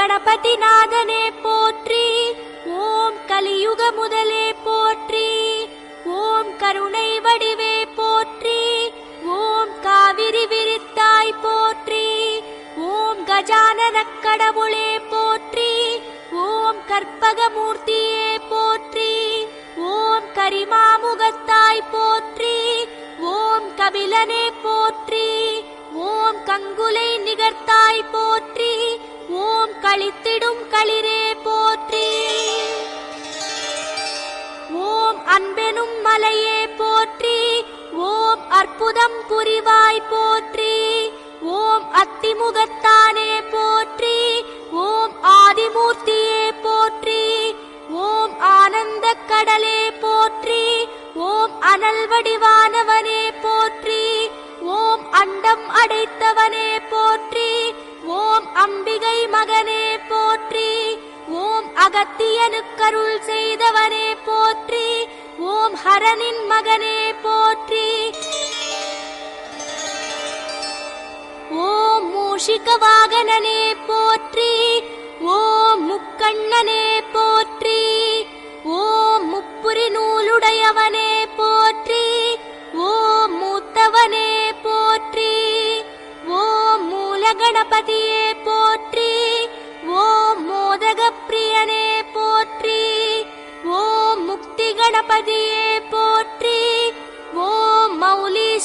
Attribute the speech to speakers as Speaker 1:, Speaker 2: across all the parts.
Speaker 1: கணபதி நாதனே போற்றி ஓம் கலியுக முதலே போற்றி ஓம் கருணை வடிவே போற்றி ஓம் காவிரி விரித்தாய் போற்றி ஓம் கஜானன கடவுளே போற்றி ஓம் கற்பகமூர்த்தியே போற்றி ஓம் கரிமாமுகத்தாய் போற்றி ஓம் கபிலனே போற்றி ஓம் கங்குலை நிகர்த்தாய் போற்றி களித்திடும் களிரே போற்றி. ஓம் அன்பெனும் மலையே போற்றி. ஓம் அற்புதம் புரிவாய் போற்றி. ஓம் அத்திமுகத்தானே போற்றி. அகத்தியனுக்கருள் செய்தவனே போற்றி ஓம் ஹரனின் மகனே போற்றி. ஓம் மூஷிக வாகனனே போற்றி ஓம் முக்கண்ணனே போற்றி.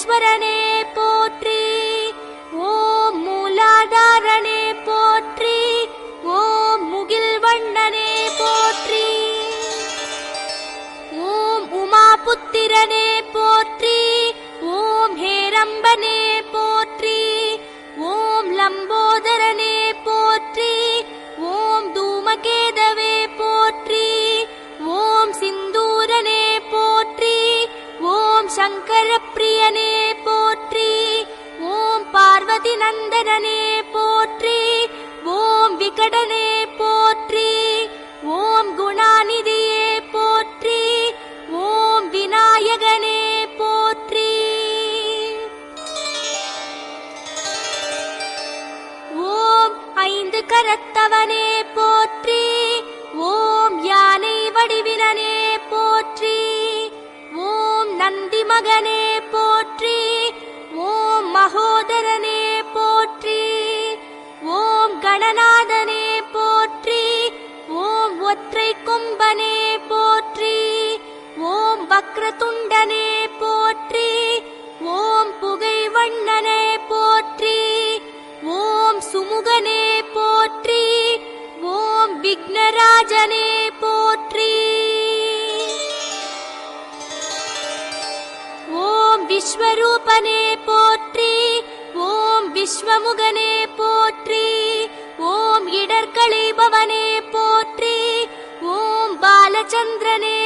Speaker 1: ஈஸ்வரனே போற்றி. ஓம் மூலாதாரனே போற்றி. ஓம் முகில் வண்ணனே போற்றி. ஓம் உமாபுத்திரனே போற்றி. ஓம் ஹேரம்பனே போற்றி. ஓம் லம்போதரனே போற்றி. ஓம் தூமகேதவே போற்றி. ஓம் சிந்தூரனே போற்றி. ஓம் சங்கர பார்வதி நந்தனனே போற்றி ஓம் விகடனே போற்றி ஓம் குணாநிதியே போற்றி ஓம் விநாயகனே போற்றி. ஓம் ஐந்து கரத்தவனே போற்றி ஓம் யானை வடிவினனே போற்றி ஓம் நந்தி மகனே துண்டனே போற்றி ஓம் புகை வண்ணனே போற்றி ஓம் சுமுகனே போற்றி ஓம் விக்னராஜனே போற்றி. ஓம் விஸ்வரூபனே போற்றி ஓம் விஸ்வமுகனே போற்றி ஓம் இடர்களைபவனே போற்றி ஓம் பாலச்சந்திரனே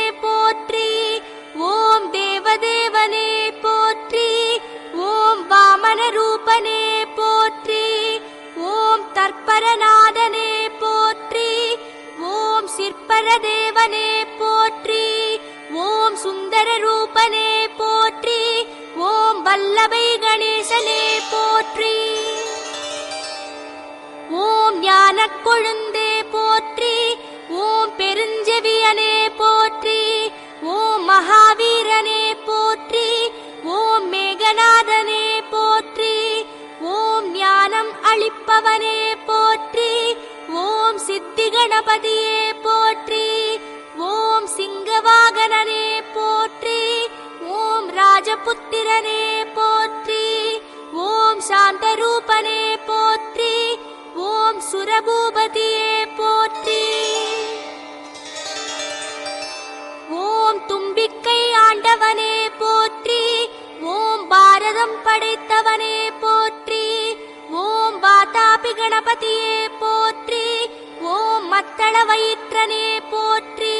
Speaker 1: சிற்பரதேவனே போற்றி. ஓம் சுந்தர ரூபனே போற்றி. ஓம் வல்லபை கணேசனே போற்றி. ஓம் ஞான கொழுந்து கணபதியே போற்றி. ஓம் சிங்கவாகனே போற்றி. ஓம் ராஜபுத்திரனே போற்றி. ஓம் சாந்தரூபனே போற்றி. ஓம் சுரபூபதியே போற்றி. ஓம் தும்பிக்கை ஆண்டவனே போற்றி. ஓம் பாரதம் படைத்தவனே போற்றி. ஓம் வாதாபி கணபதியே போற்றி. மத்தள வயிற்றனே போற்றி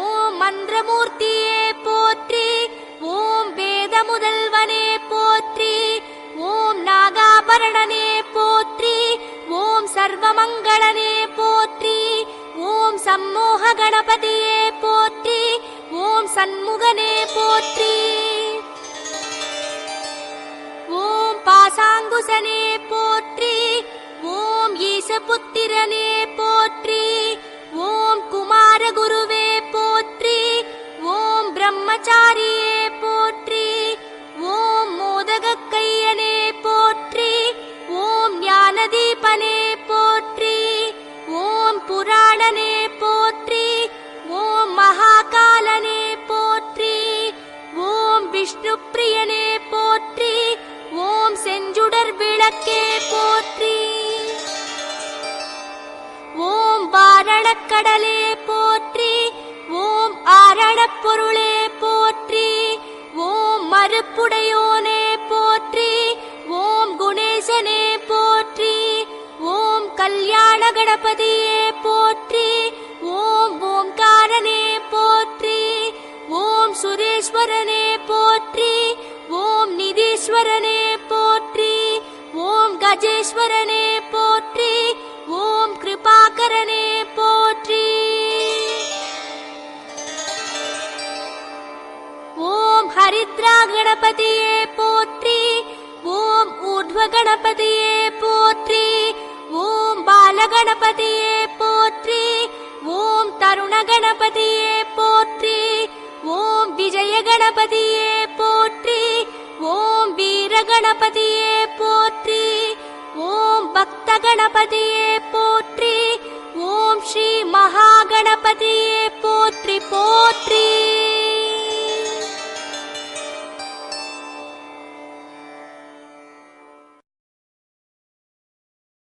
Speaker 1: ஓம் மந்திரமூர்த்தியே போற்றி ஓம் வேத முதல்வனே போற்றி ஓம் நாகாபரணனே போற்றி ஓம் சர்வமங்களனே போற்றி ஓம் சம்மோக கணபதியே போற்றி ஓம் சண்முகனே போற்றி. ஓம் பாசாங்குசனே போற்றி ஓம் ஈசபுத்திரனே புத்திரனே கடலே போற்றி ஓம் அரணப் பொருளே போற்றி ஓம் மறுப்புடையோனே போற்றி ஓம் குணேசனே போற்றி ஓம் கல்யாண கணபதியே போற்றி ஓம் ஓம்காரனே போற்றி ஓம் சுரேஸ்வரனே போற்றி ஓம் நிதீஸ்வரனே போற்றி ஓம் கஜேஸ்வரனே ஹரித்ரா கணபதியே போற்றி ஓம் ஊர்ಧ್ವ கணபதியே போற்றி ஓம் பால கணபதியே போற்றி ஓம் தருண கணபதியே போற்றி ஓம் விஜய கணபதியே போற்றி ஓம் வீர கணபதியே போற்றி ஓம் பக்த கணபதியே போற்றி ஓம் ஸ்ரீ மகா கணபதியே போற்றி போற்றி